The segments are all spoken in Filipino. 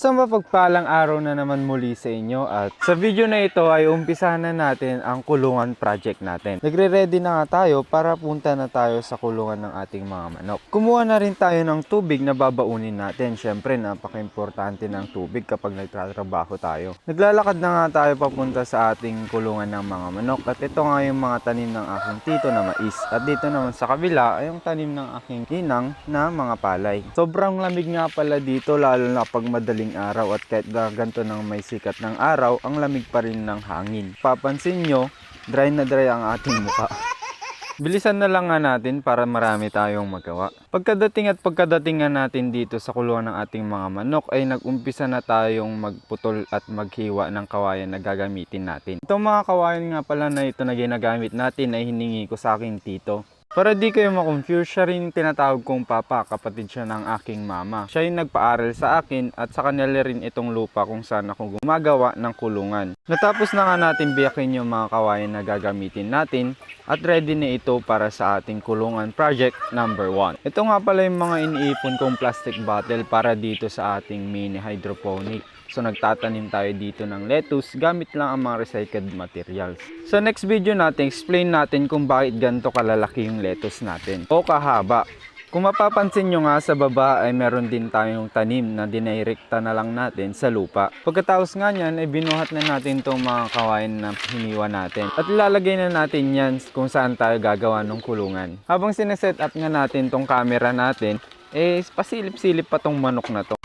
Sa mapagpalang araw na naman muli sa inyo at sa video na ito ay umpisahan na natin ang kulungan project natin. Nagre-ready na nga tayo para punta na tayo sa kulungan ng ating mga manok. Kumuha na rin tayo ng tubig na babaunin natin. Siyempre, napaka-importante ng tubig kapag nagtatrabaho tayo. Naglalakad na nga tayo papunta sa ating kulungan ng mga manok at ito nga yung mga tanim ng aking tito na mais. At dito naman sa kabila ay yung tanim ng aking inang na mga palay. Sobrang lamig nga pala dito lalo na pag madaling araw at kahit na ganito ng may sikat ng araw, ang lamig pa rin ng hangin. Papansin nyo, dry na dry ang ating mukha. Bilisan na lang nga natin para marami tayong magawa. Pagkadating at pagkadating nga natin dito sa kulungan ng ating mga manok ay nag-umpisa na tayong magputol at maghiwa ng kawayan na gagamitin natin. Itong mga kawayan nga pala na ito na ginagamit natin ay hiningi ko sa aking tito. Para di kayo makonfuse, siya rin tinatawag kong papa, kapatid siya ng aking mama. Siya yung nagpaaral sa akin at sa kanila rin itong lupa kung saan ako gumagawa ng kulungan. Natapos na nga natin biyakin yung mga kawayan na gagamitin natin at ready na ito para sa ating kulungan project number 1. Ito nga pala yung mga iniipon kong plastic bottle para dito sa ating mini hydroponic. So nagtatanim tayo dito ng lettuce gamit lang ang mga recycled materials. Sa next video natin, explain natin kung bakit ganito kalalaki yung lettuce natin o kahaba. Kung mapapansin nyo nga sa baba ay meron din tayong tanim na dinairekta na lang natin sa lupa. Pagkatapos nga nyan ay binuhat na natin itong mga kawain na hiniwa natin. At ilalagay na natin yan kung saan tayo gagawa ng kulungan. Habang sineset up nga natin tong camera natin, eh pasilip-silip pa tong manok na to.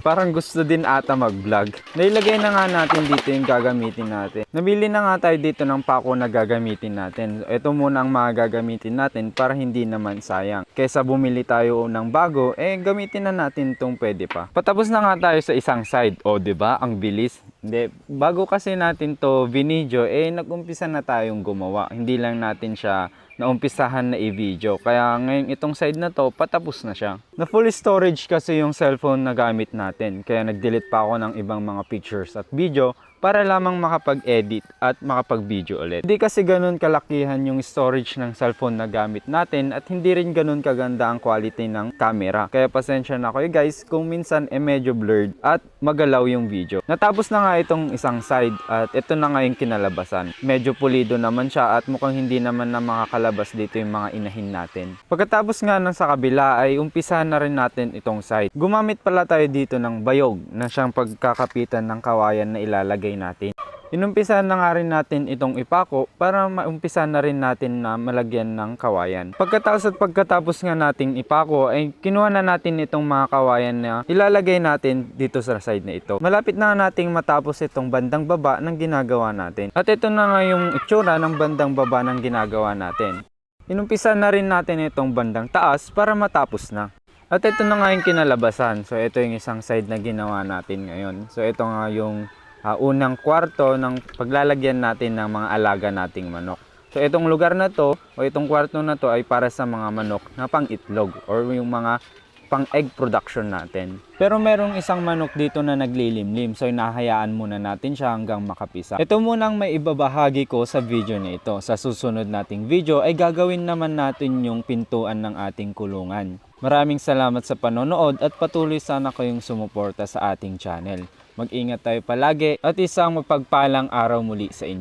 Parang gusto din ata mag-vlog. Nailagay na nga natin dito yung gagamitin natin. Nabili na nga tayo dito ng pako na gagamitin natin. Ito muna ang mga gagamitin natin para hindi naman sayang. Kesa bumili tayo ng bago, eh gamitin na natin itong pwede pa. Patapos na nga tayo sa isang side. O, ba? Ang bilis. Hindi, bago kasi natin to vinidyo, eh nag-umpisa na tayong gumawa. Hindi lang natin siya naumpisahan na i-video. Kaya ngayon itong side na to, patapos na siya. Na full storage kasi yung cellphone na gamit natin. Kaya nag-delete pa ako ng ibang mga pictures at video para lamang makapag-edit at makapag-video ulit. Hindi kasi ganun kalakihan yung storage ng cellphone na gamit natin at hindi rin ganun kaganda ang quality ng camera. Kaya pasensya na kayo guys kung minsan eh medyo blurred at magalaw yung video. Natapos na nga itong isang side at ito na nga yung kinalabasan. Medyo pulido naman siya at mukhang hindi naman na makakalabas dito yung mga inahin natin. Pagkatapos nga ng sa kabila ay umpisahan na rin natin itong side. Gumamit pala tayo dito ng bayog na siyang pagkakapitan ng kawayan na ilalagay natin. Inumpisahan na nga rin natin itong ipako para maumpisahan na rin natin na malagyan ng kawayan. Pagkatapos at pagkatapos nga nating ipako ay kinuha na natin itong mga kawayan na ilalagay natin dito sa side na ito. Malapit na nating matapos itong bandang baba ng ginagawa natin. At ito na nga yung itsura ng bandang baba ng ginagawa natin. Inumpisa na rin natin itong bandang taas para matapos na. At ito na nga yung kinalabasan. So ito yung isang side na ginawa natin ngayon. So ito nga yung ah, unang kwarto ng paglalagyan natin ng mga alaga nating manok. So itong lugar na to o itong kwarto na to ay para sa mga manok na pang itlog or yung mga pang egg production natin. Pero merong isang manok dito na naglilimlim so inahayaan muna natin siya hanggang makapisa. Ito muna ang may ibabahagi ko sa video na ito. Sa susunod nating video ay gagawin naman natin yung pintuan ng ating kulungan. Maraming salamat sa panonood at patuloy sana kayong sumuporta sa ating channel. Mag-ingat tayo palagi at isang mapagpalang araw muli sa inyo.